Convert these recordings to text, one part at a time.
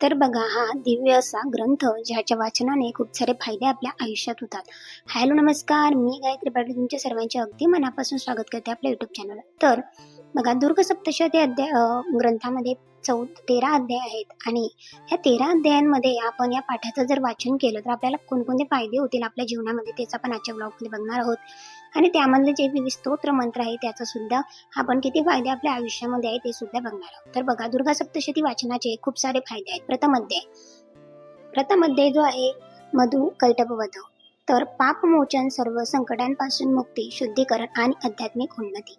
तर बघा हा दिव्य असा ग्रंथ ज्याच्या वाचनाने खूप सारे फायदे आपल्या आयुष्यात होतात. हॅलो नमस्कार. मी गायत्री पाटील तुमच्या सर्वांचे अगदी मनापासून स्वागत करते आपल्या युट्यूब चॅनल तर बघा दुर्ग सप्तशती अध्याय ग्रंथामध्ये चौ तेरा अध्याय आहेत आणि ह्या तेरा अध्यायांमध्ये आपण या पाठाचं जर वाचन केलं तर आपल्याला कोणकोणते फायदे होतील आपल्या जीवनामध्ये त्याचा आपण आजच्या ब्लॉगमध्ये बघणार आहोत. आणि त्यामधले जे विविध स्तोत्र मंत्र आहे त्याचा सुद्धा आपण किती फायदे आपल्या आयुष्यामध्ये आहे ते सुद्धा बघणार आहोत. तर बघा दुर्गा सप्तशती वाचनाचे खूप सारे फायदे आहेत. प्रथम अध्याय. प्रथम अध्याय जो आहे मधु कैटपवध तर पापमोचन सर्व संकटांपासून मुक्ती शुद्धीकरण आणि आध्यात्मिक उन्नती.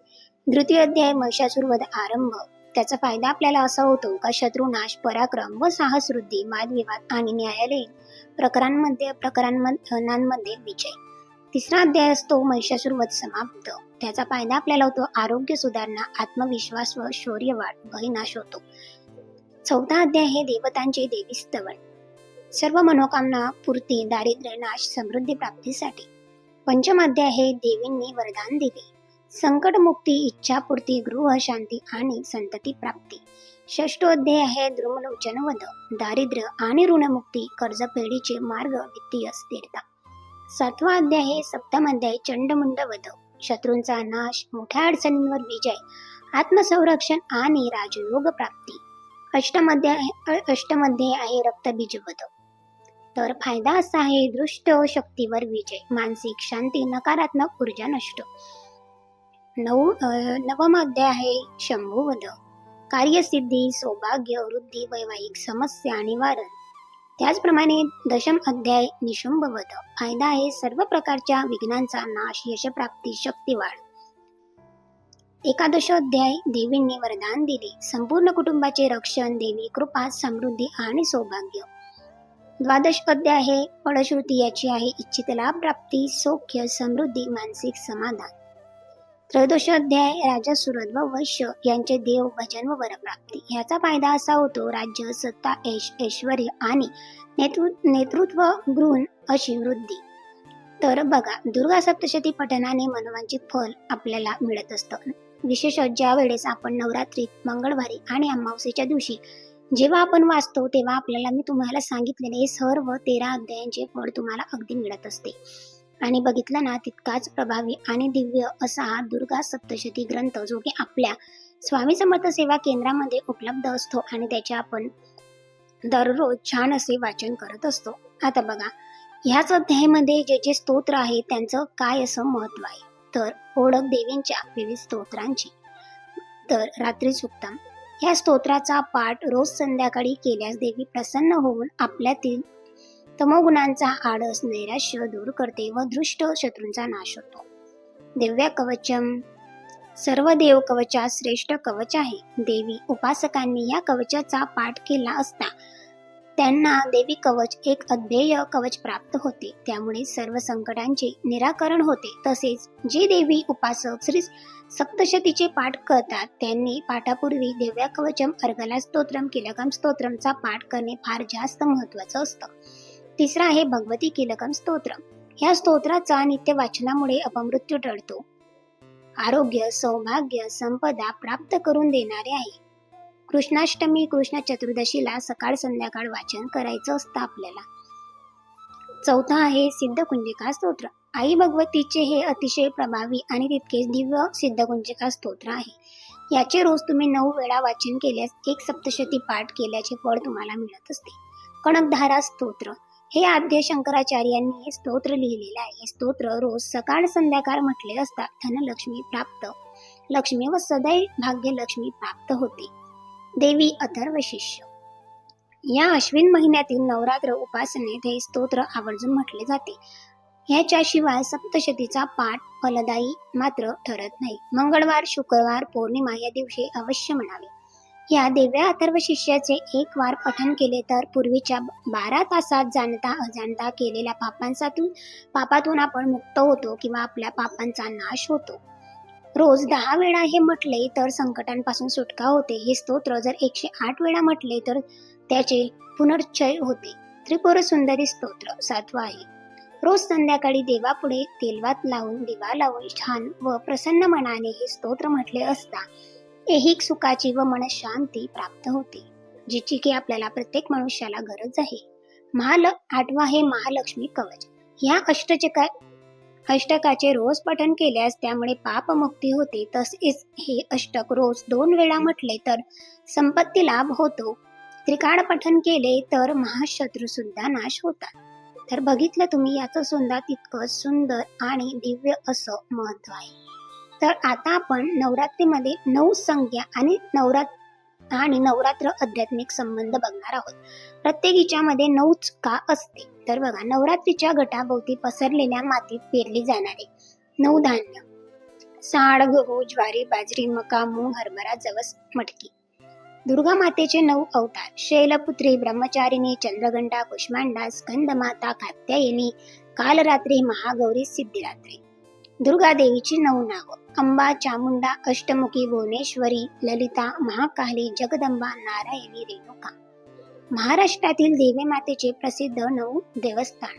तृतीय अध्याय महिषासुरवध आरंभ. त्याचा फायदा आपल्याला असा होतो का? शत्रुनाश पराक्रम व साहस वृद्धी वादविवाद आणि न्यायालयीन प्रकरणांमध्ये प्रकरणांमध्ये विजय. तिसरा अध्याय असतो महिषासुरवध समाप्त. त्याचा फायदा आपल्याला होतो आरोग्य सुधारणा आत्मविश्वास व शौर्यवाढ भयनाश होतो. चौथा अध्याय हे देवतांचे देवी स्तवन सर्व मनोकामना पूर्ती दारिद्र्य नाश समृद्धी प्राप्तीसाठी. पंचमाध्याय हे देवींनी वरदान दिले. संकटमुक्ती इच्छापूर्ती गृह शांती आणि संतती प्राप्ती. षष्टोध्याय आहे द्रुमलोचन वध दारिद्र्य आणि ऋणमुक्ती कर्जफेडीचे मार्ग वित्तीय स्थिरता. सातवा अध्याय आहे सप्तम अध्याय चंडमुंड वध शत्रूंचा नाश मोठ्या अडचणींवर विजय आत्मसंरक्षण आणि राजयोग प्राप्ती. अष्टमध्ये अष्टमध्ये आहे रक्तबीज वध तर फायदा असा आहे दृष्ट शक्तीवर विजय. मानसिक शांती नकारात्मक ऊर्जा नष्ट. नऊ नवम अध्याय आहे शंभूवध. कार्यसिद्धी सौभाग्य वृद्धी वैवाहिक समस्या निवारण. त्याचप्रमाणे दशम अध्याय निशुंभवध. फायदा आहे सर्व प्रकारच्या विघ्नांचा नाश यशप्राप्ती शक्ती वाढ एकादश अध्याय देवींनी वरदान दिले. संपूर्ण कुटुंबाचे रक्षण देवी कृपा समृद्धी आणि सौभाग्य. द्वादश अध्याय हे फळश्रुती याची आहे इच्छित लाभ प्राप्ती सौख्य समृद्धी मानसिक समाधान. त्रयोदश अध्याय राजा सुरद व वैश्य यांचे देव भजन व वरप्राप्ती. ह्याचा फायदा असा होतो राज्य सत्ता ऐश ऐश्वर आणि नेतृत्व नेतृत्व गृह अशी वृद्धी. तर बघा दुर्गा सप्तशती पठनाने मनोवांचित फल आपल्याला मिळत असतं. विशेष ज्या वेळेस आपण नवरात्रीत मंगळवारी आणि अमावस्येच्या दिवशी जेव्हा आपण वाचतो तेव्हा आपल्याला मी तुम्हाला सांगितलेले हे सर्व तेरा अध्यायांचे फळ तुम्हाला अगदी मिळत असते. आणि बघितलं ना तितकाच प्रभावी आणि दिव्य असा हा दुर्गा सप्तशती ग्रंथ जो की आपल्या स्वामी समर्थ सेवा केंद्रामध्ये उपलब्ध असतो आणि त्याचे आपण दररोज छान असे वाचन करत असतो. आता बघा ह्याच अध्यायामध्ये जे जे स्तोत्र आहे त्यांचं काय असं महत्त्व आहे? तर ओळख देवींच्या विविध स्तोत्रांची. तर रात्री सुक्तम या स्तोत्राचा पाठ रोज संध्याकाळी केल्यास देवी प्रसन्न होऊन आपल्यातील तमोगुणांचा आळस नैराश्य दूर करते व दृष्ट शत्रूंचा नाश होतो. देव्या कवचम सर्व देव कवचा श्रेष्ठ कवच आहे. देवी उपासकांनी या कवचाचा पाठ केला असता त्यांना देवी कवच एक अध्येय कवच प्राप्त होते. त्यामुळे सर्व संकटांचे निराकरण होते. तसेच जे देवी उपासक श्री सप्तशतीचे पाठ करतात त्यांनी पाठापूर्वी देव्या कवचम अर्गला स्तोत्रम किलकम स्तोत्रमचा पाठ करणे फार जास्त महत्वाचं असतं. तिसरा आहे भगवती किलकम स्तोत्र या स्तोत्राचा नित्य वाचनामुळे अपमृत्यू टळतो. आरोग्य सौभाग्य संपदा प्राप्त करून देणारे आहे. कृष्णाष्टमी कृष्ण चतुर्दशीला सकाळ संध्याकाळ वाचन करायचं असतं आपल्याला. चौथा आहे सिद्धकुंजिका स्तोत्र. आई भगवतीचे हे अतिशय प्रभावी आणि तितकेच दिव्य सिद्धकुंजिका स्तोत्र आहे. याचे रोज तुम्ही नऊ वेळा वाचन केल्यास एक सप्तशती पाठ केल्याचे फळ तुम्हाला मिळत असते. कणकधारा स्तोत्र. हे आद्य शंकराचार्यांनी हे स्तोत्र लिहिलेले आहे. हे स्तोत्र रोज सकाळ संध्याकाळ म्हटले असता धनलक्ष्मी प्राप्त. लक्ष्मी व सदैव भाग्यलक्ष्मी प्राप्त होते. देवी अथर्व शिष्य. या अश्विन महिन्यातील नवरात्र उपासनेत हे स्तोत्र आवर्जून म्हटले जाते. ह्याच्याशिवाय सप्तशतीचा पाठ फलदायी मात्र ठरत नाही. मंगळवार शुक्रवार पौर्णिमा या दिवशी अवश्य म्हणावे. या देव्या अथर्व शिष्याचे एक वार पठन केले तर पूर्वीच्या बारा तासात जाणता अजाणता केलेल्या पापांसातून पापातून आपण मुक्त होतो किंवा आपल्या पापांचा नाश होतो. रोज दहा वेळा हे म्हटले तर संकटांपासून सुटका होते. हे स्तोत्र जर एकशे आठ वेळा म्हटले तर त्याचे पुनर्चय होते. त्रिपुर सुंदरी स्तोत्र सातवा आहे. रोज संध्याकाळी देवापुढे तेलवात लावून दिवा लावून छान व प्रसन्न मनाने हे स्तोत्र म्हटले असता ऐहिक सुखाची व मन शांती प्राप्त होते जिची की आपल्याला प्रत्येक मनुष्याला गरज आहे. महाल आठवा हे महालक्ष्मी कवच. ह्या अष्टचका अष्टकाचे रोज पठन केल्यास त्यामुळे पापमुक्ती होते. तसेच हे अष्टक रोज दोन वेळा म्हटले तर संपत्ती लाभ होतो. त्रिकाळ पठन केले तर महाशत्रू सुद्धा नाश होतात. तर बघितलं तुम्ही याचं सुद्धा तितकं सुंदर आणि दिव्य असं महत्त्व आहे. तर आता आपण नवरात्रीमध्ये नऊ संज्ञा आणि नवरात्र आणि नवरात्र आध्यात्मिक संबंध बघणार आहोत. प्रत्येक हिच्यामध्ये नऊच का असते? तर बघा नवरात्रीच्या गटाभोवती पसरलेल्या मातीत पेरली जाणारे नऊ धान्य साड गहू ज्वारी बाजरी मका मूग हरभरा जवस मटकी. दुर्गा मातेचे नऊ अवतार. शैलपुत्री ब्रह्मचारिणी चंद्रगंडा कुष्मांडा स्कंदमाता कात्यायनी कालरात्री महागौरी सिद्धिरात्री. दुर्गा देवीची नऊ नावं. अंबा चामुंडा अष्टमुखी भुवनेश्वरी ललिता महाकाली जगदंबा नारायणी रेणुका. महाराष्ट्रातील देवी मातेचे प्रसिद्ध नऊ देवस्थान.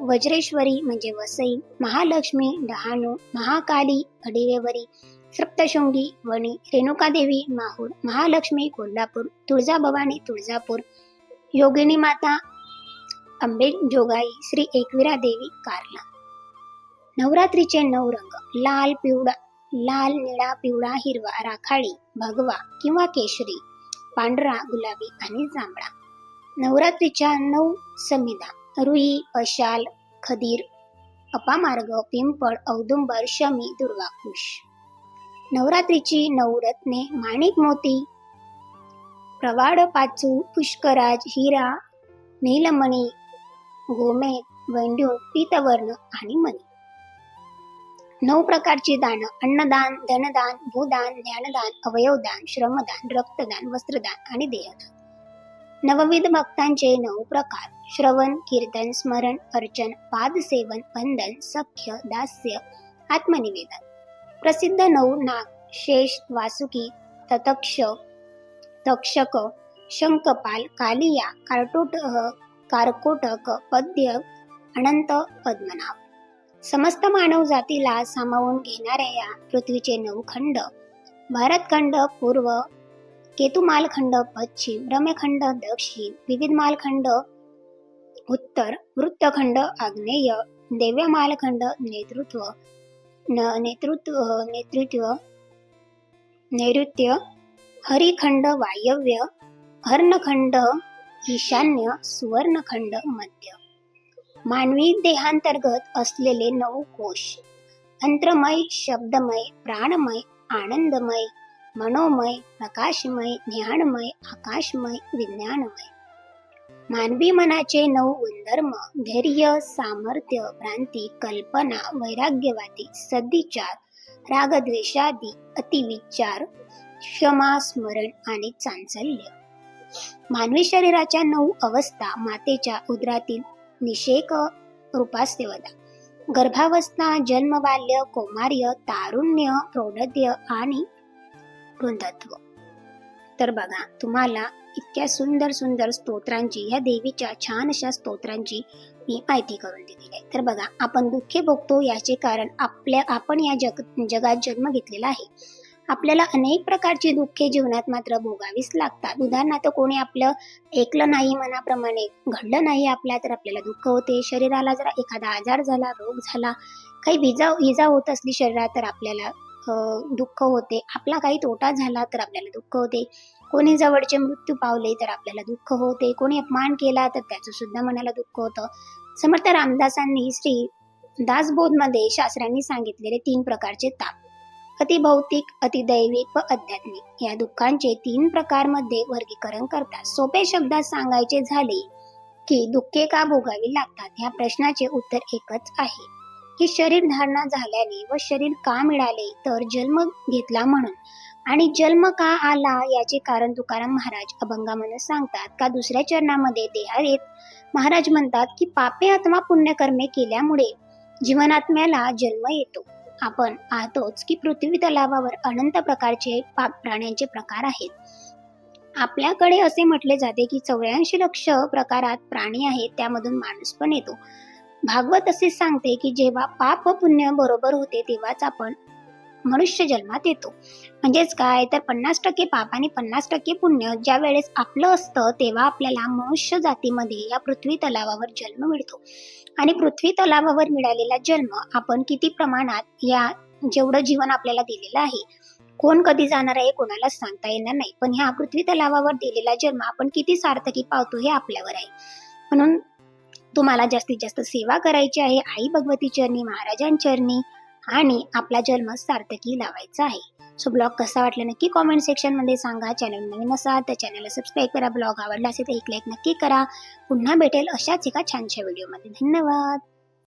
वज्रेश्वरी म्हणजे वसई महालक्ष्मी डहाणू महाकाली अडिवेवरी सप्तशृंगी वणी रेणुकादेवी माहूर महालक्ष्मी कोल्हापूर तुळजाभवानी तुळजापूर योगिनी माता अंबे जोगाई श्री एकविरा देवी कारला. नवरात्रीचे नऊ रंग लाल पिवळा लाल निळा पिवळा हिरवा राखाडी भगवा किंवा केशरी. पांढरा गुलाबी आणि जांभळा. नवरात्रीच्या नऊ समिधा रुई अशाल खदीर अपामार्ग पिंपळ औदुंबर शमी दुर्वाकुश नवरात्रीची नऊ रत्ने माणिक मोती प्रवाड पाचू पुष्कराज हिरा नीलमणी गोमे वैंड्यून पीतवर्ण आणि मणी. नऊ प्रकारची दान अन्नदान धनदान भूदान ज्ञानदान अवयवदान श्रमदान रक्तदान वस्त्रदान आणि देहदान. नवविध भक्तांचे नऊ प्रकार. श्रवण कीर्तन स्मरण अर्चन पादसेवन बंधन सख्य दास्य आत्मनिवेदन. प्रसिद्ध नऊ नाग शेष वासुकी ततक्ष तक्षक शंकपाल कालिया कारटोट कारकोटक पद्य अनंत पद्मनाभ. समस्त मानव जातीला सामावून घेणाऱ्या या पृथ्वीचे नऊ खंड. भारतखंड पूर्व केतुमालखंड पश्चिम रम्यखंड दक्षिण विविध मालखंड उत्तर वृत्तखंड आग्नेय देव्यमालखंड नेतृत्व न नेतृत्व नेतृत्व नैऋत्य हरिखंड वायव्य हर्णखंड ईशान्य सुवर्णखंड मध्य. मानवी देहांतर्गत असलेले नऊ कोश. अंतरमय शब्दमय प्राणमय आनंदमय मनोमय प्रकाशमय ज्ञानमय आकाशमय विज्ञानमय. मानवी मनाचे नऊ गुणधर्म धैर्य सामर्थ्य भ्रांती कल्पना वैराग्यवादी सद्विचार रागद्वेषादी अतिविचार क्षमा स्मरण आणि चांचल्य. मानवी शरीराच्या नऊ अवस्था मातेच्या उदरातील निषेक रूपास देवता गर्भावस्था जन्मबाल्य कौमार्य तारुण्य प्रौढत्य आणि वृंधत्व. तर बघा तुम्हाला इतक्या सुंदर सुंदर स्तोत्रांची या देवीच्या छान अशा स्तोत्रांची मी माहिती करून दिलेली आहे. तर बघा आपण दुःखे भोगतो याचे कारण आपल्या आपण या जग जगात जन्म घेतलेला आहे. आपल्याला अनेक प्रकारची दुःखे जीवनात मात्र भोगावीच लागतात. उदाहरणार्थ कोणी आपलं ऐकलं नाही मनाप्रमाणे घडलं नाही आपल्या तर आपल्याला दुःख होते. शरीराला जर एखादा आजार झाला रोग झाला काही विजा इजा होत असली शरीरात तर आपल्याला दुःख होते. आपला काही तोटा झाला तर आपल्याला दुःख होते. कोणी जवळचे मृत्यू पावले तर आपल्याला दुःख होते. कोणी अपमान केला तर त्याचं सुद्धा मनाला दुःख होतं. समर्थ रामदासांनी श्री दासबोधमध्ये शास्त्रांनी सांगितलेले तीन प्रकारचे ताप. अतिभौतिक अतिदैविक व आध्यात्मिक या दुःखांचे तीन प्रकारमध्ये वर्गीकरण करतात. सोपे शब्दात सांगायचे झाले की दुःखे का भोगावी लागतात या प्रश्नाचे उत्तर एकच आहे. की शरीर धारणा झाल्याने व शरीर का मिळाले तर जन्म घेतला म्हणून. आणि जन्म का आला याचे कारण तुकाराम महाराज अभंगामध्ये सांगतात. का दुसऱ्या चरणामध्ये देहात येत महाराज म्हणतात की पापे अथवा पुण्यकर्मे केल्यामुळे जीवनात्म्याला जन्म येतो. आपण पाहतोच की पृथ्वी तलावावर अनंत प्रकारचे पाप प्राण्यांचे प्रकार आहेत. आपल्याकडे असे म्हटले जाते की चौऱ्याऐंशी लक्ष प्रकारात प्राणी आहेत त्यामधून माणूस पण येतो. भागवत असे सांगते की जेव्हा पाप व पुण्य बरोबर होते तेव्हाच आपण मनुष्य जन्मात येतो. म्हणजेच काय? तर पन्नास टक्के पाप आणि पन्नास टक्के पुण्य ज्या वेळेस आपलं असतं तेव्हा आपल्याला मनुष्य जातीमध्ये या पृथ्वी तलावावर जन्म मिळतो. आणि पृथ्वी तलावावर मिळालेला जन्म आपण किती प्रमाणात या जेवढं जीवन आपल्याला दिलेलं आहे कोण कधी जाणार आहे कोणालाच सांगता येणार नाही. पण ह्या पृथ्वी तलावावर दिलेला जन्म आपण किती सार्थकी पावतो हे आपल्यावर आहे. म्हणून तुम्हाला जास्तीत जास्त सेवा करायची आहे आई भगवती चरणी महाराजांचरणी आणि आपला जन्म सार्थकी लावायचा आहे. सो ब्लॉग कसा वाटला नक्की कॉमेंट सेक्शनमध्ये सांगा. चॅनल नवीन असाल तर चॅनलला सबस्क्राईब करा. ब्लॉग आवडला असेल तर एक लाईक नक्की करा. पुन्हा भेटेल अशाच एका छानशा व्हिडिओमध्ये धन्यवाद.